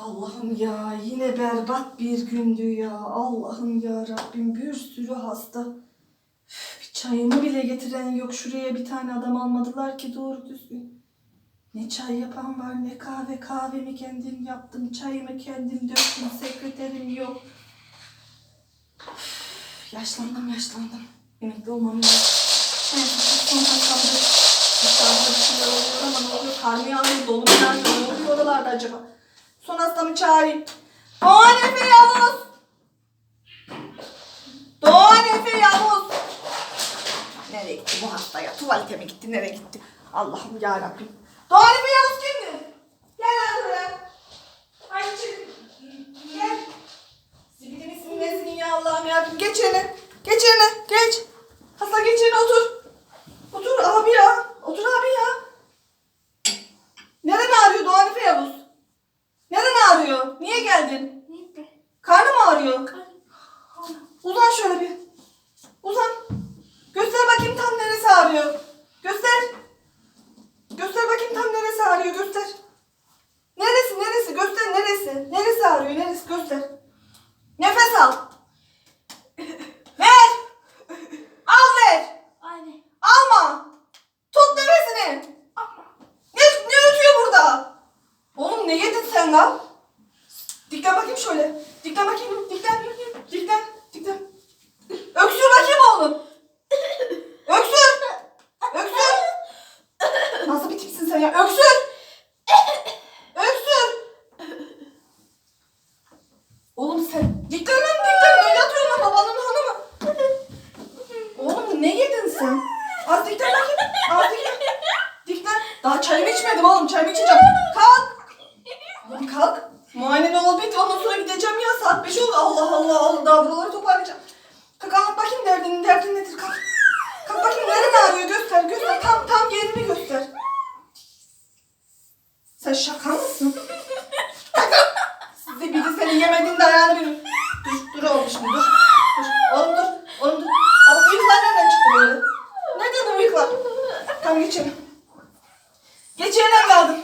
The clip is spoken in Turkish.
Allah'ım ya yine berbat bir gündü ya. Allah'ım ya Rabbim bir sürü hasta. Bir çayımı bile getiren yok. Şuraya bir tane adam almadılar ki doğru düzgün. Ne çay yapan var ne kahve. Kahvemi kendim yaptım. Çayımı kendim döktüm. Sekreterim yok. Yaşlandım yaşlandım. Emekli olmam lazım. Neyse son dakikamda bir şeyler oluyor ama ne oluyor? Kar mı yağıyor? Dolu? Ne oluyor oralarda acaba? Son hastamı çağırayım. Doğan Efe Yavuz! Doğan Efe Yavuz! Nereye gitti bu hasta ya? Tuvalete mi gitti? Nereye gitti? Allah'ım yarabbim. Doğan Efe Yavuz kimdi? Gel lan buraya. Gel. Zibidi misin nesin ya Allah'ım yarabbim. Geç yerine. Geç yerine. Geç. Hasta geç yerine. Otur abi ya. Otur abi ya. Neren ağrıyor Doğan Efe Yavuz? Neren ağrıyor? Niye geldin? Karnı mı ağrıyor? Uzan şöyle bir. Uzan. Göster bakayım tam neresi ağrıyor. Göster. Göster bakayım tam neresi ağrıyor. Göster. Neresi neresi? Göster neresi? Neresi ağrıyor? Neresi? Göster. Nefes al. Ver. Al ver. Anne. Alma. Tut nefesini. Ne, ne ötüyor burada? Oğlum ne yedin sen lan? Diklen bakayım şöyle. Diklen bakayım. Diklen. Diklen. Diklen. Öksür bakayım oğlum. Öksür. Öksür. Nasıl bir tipsin sen ya? Öksür. Öksür. Oğlum sen diklen lan diklen. Ne yatıyorsun lan babanın hanımı? Oğlum ne yedin sen? Az diklen bakayım. Az diklen. Diklen. Daha çayımı içmedim oğlum. Çayımı içeceğim. Kalk. Ya. Saat 5 oldu. Allah Allah. Allah. Daha buraları toparlayacağım. Kalk anlat bakayım derdin. Derdin nedir? Kalk. Kalk bakayım neren ağrıyor. Göster. Göster. Tam tam yerini göster. Sen şaka mısın? Size biri senin yemediğin de ayağını bir... Dur, dur oğlum şimdi dur. Dur. Oğlum dur. Oğlum dur. Abi bıyıklar nereden çıktı böyle? Nereden o? Tamam geçelim. Geç yerine kaldım.